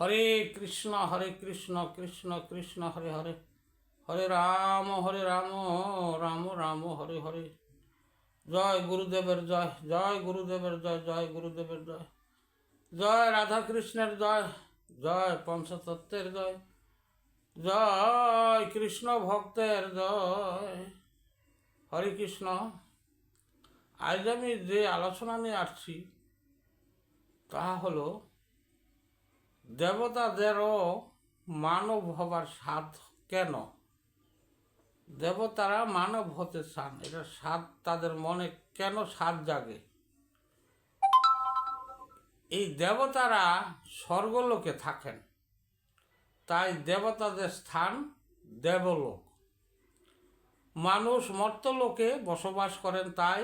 হরে কৃষ্ণ হরে কৃষ্ণ কৃষ্ণ কৃষ্ণ, হরে হরে। হরে রাম হরে রাম রাম রাম, হরে হরে। জয় গুরুদেবের জয় জয় গুরুদেবের জয় জয় গুরুদেবের জয়। জয় রাধা কৃষ্ণের জয় জয় পঞ্চতত্ত্বের জয়। জয় কৃষ্ণ ভক্তের জয়। হরে কৃষ্ণ। আজ আমি যে আলোচনা নিয়ে আসছি, তা হলো দেবতাদেরও মানব হবার স্বাদ কেন? দেবতারা মানব হতে চান, এটা স্বাদ তাদের মনে কেন স্বাদ জাগে? এই দেবতারা স্বর্গলোকে থাকেন, তাই দেবতাদের স্থান দেবলোক। মানুষ মর্তলোকে বসবাস করেন, তাই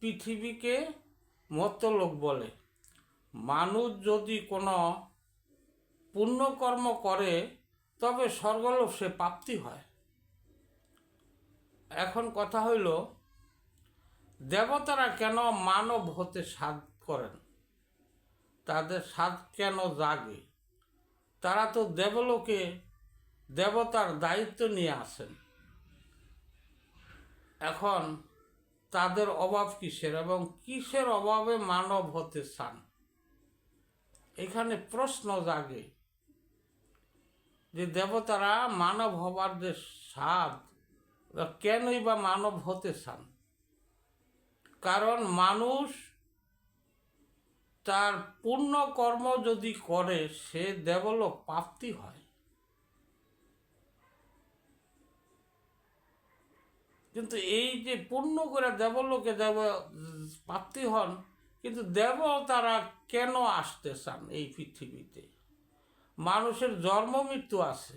পৃথিবীকে মর্তলোক বলে। মানুষ যদি কোনো পুণ্যকর্ম করে, তবে স্বর্গলোক সে প্রাপ্তি হয়। এখন কথা হইল, দেবতারা কেন মানব হতে সাধ করেন? তাদের স্বাদ কেন জাগে? তারা তো দেবলোকে, দেবতার দায়িত্ব নিয়ে আসেন। এখন তাদের অভাব কিসের এবং কিসের অভাবে মানব হতে চান? এখানে প্রশ্ন জাগে যে দেবতারা মানব হবার যে স্বাদ কেনই বা মানব হতে চান? কারণ মানুষ তার পূর্ণ কর্ম যদি করে, সে দেবলোক প্রাপ্তি হয়। কিন্তু এই যে পূর্ণ করে দেবলোকে দেব, প্রাপ্তি হন, কিন্তু দেবতারা কেন আসতে চান এই পৃথিবীতে? মানুষের জন্ম, মৃত্যু আছে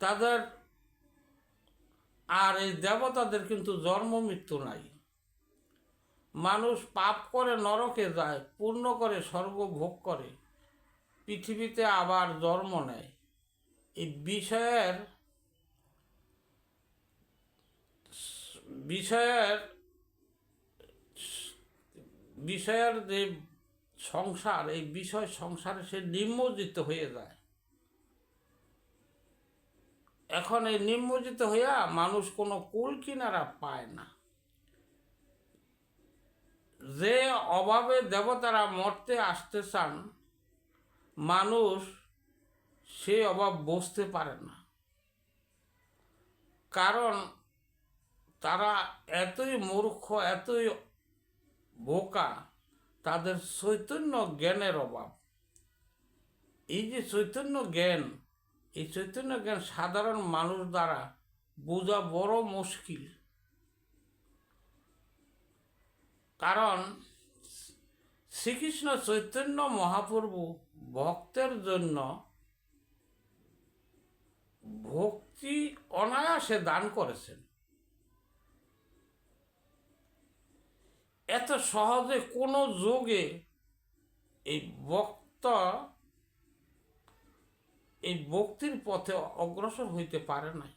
তাদের আর এই দেবতাদের কিন্তু জন্ম, মৃত্যু নাই। মানুষ পাপ করে নরকে যায়, পূর্ণ করে স্বর্গ ভোগ করে, পৃথিবীতে আবার জন্ম নেয়। এই বিষয়ের বিষয়ের বিষয়ের যে সংসার, এই বিষয় সংসারে সে নিম্নজিত হয়ে যায়। এখন এই নিম্নজিত হইয়া মানুষ কোনো কুল কিনারা পায় না। যে অভাবে দেবতারা মরতে আসতে চান, মানুষ সে অভাব বসতে পারে না। কারণ তারা এতই মূর্খ, এতই বোকা তাদের চৈতন্য জ্ঞানের অভাব। এই যে চৈতন্য জ্ঞান, এই চৈতন্য জ্ঞান সাধারণ মানুষ দ্বারা বোঝা বড় মুশকিল। কারণ শ্রীকৃষ্ণ চৈতন্য মহাপ্রভু ভক্তের জন্য ভক্তি অনায়াসে দান করেছেন। এত সহজে কোনো যোগে এই বক্ত এই ভক্তির পথে অগ্রসর হইতে পারে নাই।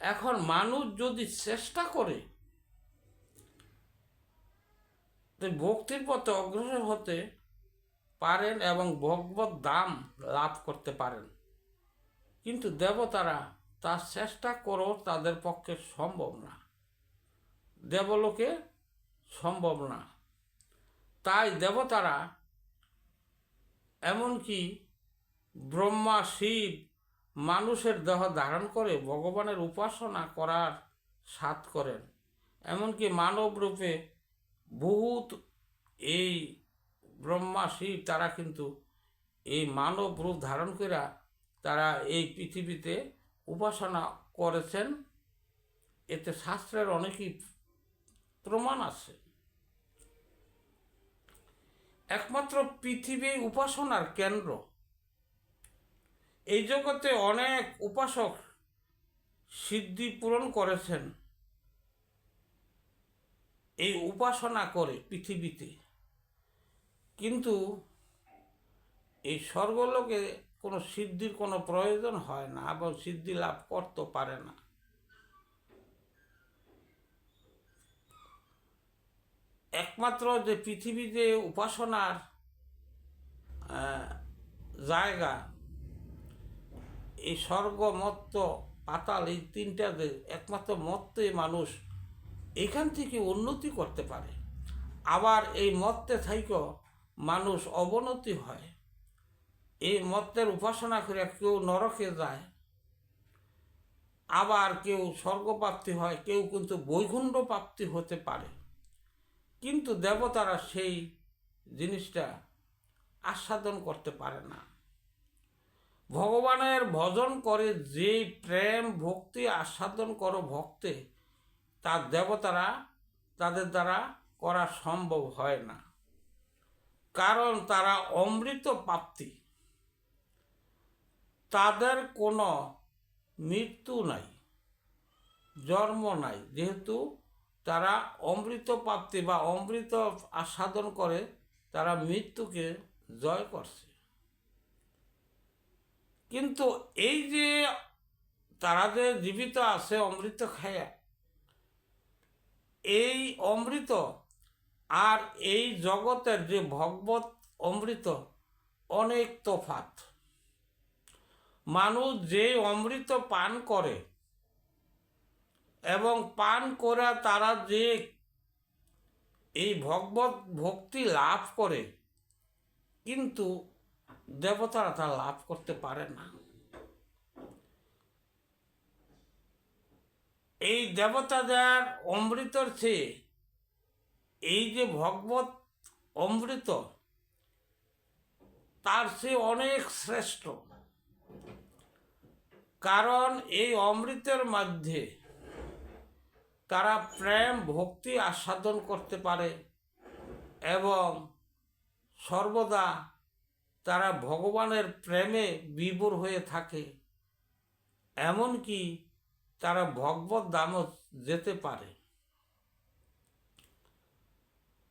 এখন মানুষ যদি চেষ্টা করে ভক্তির পথে অগ্রসর হতে পারেন এবং ভগবত দাম লাভ করতে পারেন। কিন্তু দেবতারা তার চেষ্টা করো তাদের পক্ষে সম্ভব না। দেবলোকে সম্ভব না। তাই দেবতারা এমনকি ব্রহ্মা, শিব মানুষের দেহ ধারণ করে ভগবানের উপাসনা করার সাত করেন। এমনকি মানব রূপে বহুত এই ব্রহ্মা, শিব তারা কিন্তু এই মানব রূপ ধারণ করে তারা এই পৃথিবীতে উপাসনা করেছেন, এতে শাস্ত্রের অনেকই প্রমাণ আছে। একমাত্র পৃথিবী উপাসনার কেন্দ্র। এই জগতে অনেক উপাসক সিদ্ধি পূরণ করেছেন। এই উপাসনা করে পৃথিবীতে। কিন্তু এই স্বর্গলোকে কোনো সিদ্ধির কোনো প্রয়োজন হয় না এবং সিদ্ধি লাভ করতে পারে না। একমাত্র যে পৃথিবীতে উপাসনার আহ, জায়গা এই স্বর্গ মত্ত পাতাল এই তিনটা যে একমাত্র মত্তে মানুষ এখান থেকে উন্নতি করতে পারে। আবার এই মত্তে থাইকেও মানুষ অবনতি হয়। এই মত্তের উপাসনা করে কেউ নরকে যায়, আবার কেউ স্বর্গপ্রাপ্তি হয়, কেউ কিন্তু বৈকুণ্ঠ প্রাপ্তি হতে পারে। কিন্তু দেবতারা সেই জিনিসটা আস্বাদন করতে পারে না। ভগবানের ভজন করে যে প্রেম, ভক্তি আস্বাদন করো ভক্তে তার দেবতারা তাদের দ্বারা করা সম্ভব হয় না। কারণ তারা অমৃত প্রাপ্তি। তাদের কোনো মৃত্যু নাই, জন্ম নাই। যেহেতু তারা অমৃত প্রাপ্তি বা অমৃত আস্বাদন করে, তারা মৃত্যুকে জয় করছে। কিন্তু এই যে তারা যে জীবিত আছে, অমৃত খায়া, এই অমৃত আর এই জগতের যে ভগবত অমৃত, অনেক তফাত মানুষ যে অমৃত পান করে এবং পান করা তারা যে এই ভগবত ভক্তি লাভ করে, কিন্তু দেবতারা তা লাভ করতে পারে না। এই দেবতাদের অমৃতর চেয়ে এই যে ভগবত অমৃত, তার সে অনেক শ্রেষ্ঠ। কারণ এই অমৃতের মধ্যে তারা প্রেম, ভক্তি আস্বাদন করতে পারে এবং সর্বদা তারা ভগবানের প্রেমে বিভোর হয়ে থাকে, এমনকি তারা ভগবত দামও যেতে পারে।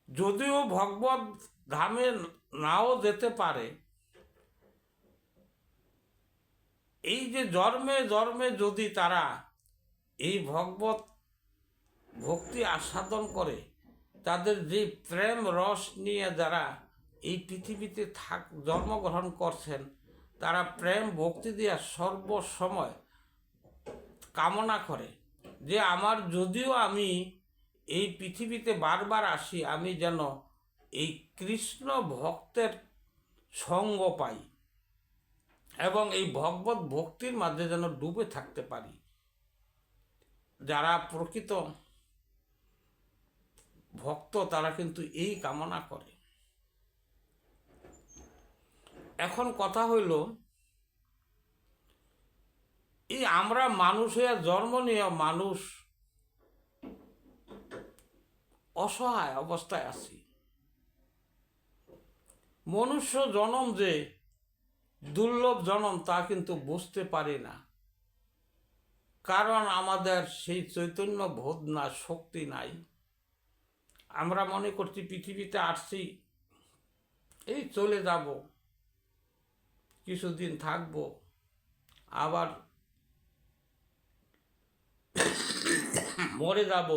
যদিও ভগবত ধামে নাও যেতে পারে এই যে জন্মে জন্মে যদি তারা এই ভগবত ভক্তি আস্বাদন করে, তাদের যে প্রেম রস নিয়ে যারা এই পৃথিবীতে থাক, জন্মগ্রহণ করছেন, তারা প্রেম ভক্তি দিয়া সর্বসময় কামনা করে যে আমার যদিও আমি এই পৃথিবীতে বারবার আসি, আমি যেন এই কৃষ্ণ ভক্তের সঙ্গ পাই। এবং এই ভগবত ভক্তির মাঝে যেন ডুবে থাকতে পারি। যারা প্রকৃত ভক্ত, তারা কিন্তু এই কামনা করে। এখন কথা হইল, এই আমরা মানুষ হয়ে জন্ম নিয়ে মানুষ অসহায় অবস্থায় আছি। মনুষ্য জনম যে দুর্লভ জনম তা কিন্তু বুঝতে পারি না। কারণ আমাদের সেই চৈতন্য বোধ না, শক্তি নাই। আমরা মনে করছি পৃথিবীতে আসছি, এই চলে যাব, কিছুদিন থাকব, আবার মরে যাব।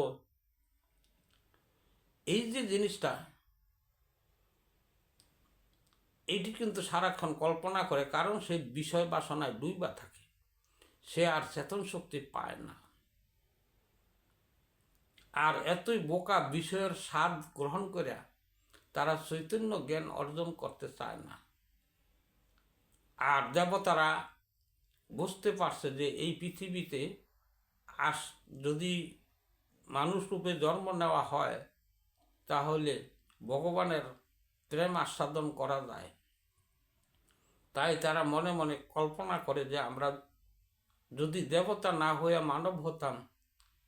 এই যে জিনিসটা এইটি কিন্তু সারাক্ষণ কল্পনা করে, কারণ সে বিষয় বাসনায় ডুইবা থাকে। সে আর চেতন শক্তি পায় না। আর এতই বোকা বিষয়ের স্বাদ গ্রহণ করে তারা চৈতন্য জ্ঞান অর্জন করতে চায় না। আর দেবতারা বুঝতে পারছে যে এই পৃথিবীতে আস, যদি মানুষ রূপে জন্ম নেওয়া হয়, তাহলে ভগবানের প্রেম আস্বাদন করা যায়। তাই তারা মনে মনে কল্পনা করে যে আমরা যদি দেবতা না হইয়া মানব হতাম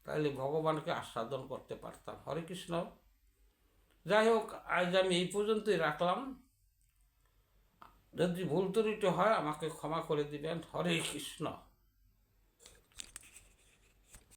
তাহলে ভগবানকে আস্বাদন করতে পারতাম। হরে কৃষ্ণ। যাই হোক, আজ আমি এই পর্যন্তই রাখলাম। যদি ভুল ত্রুটি হয়, আমাকে ক্ষমা করে দিবেন। হরে কৃষ্ণ।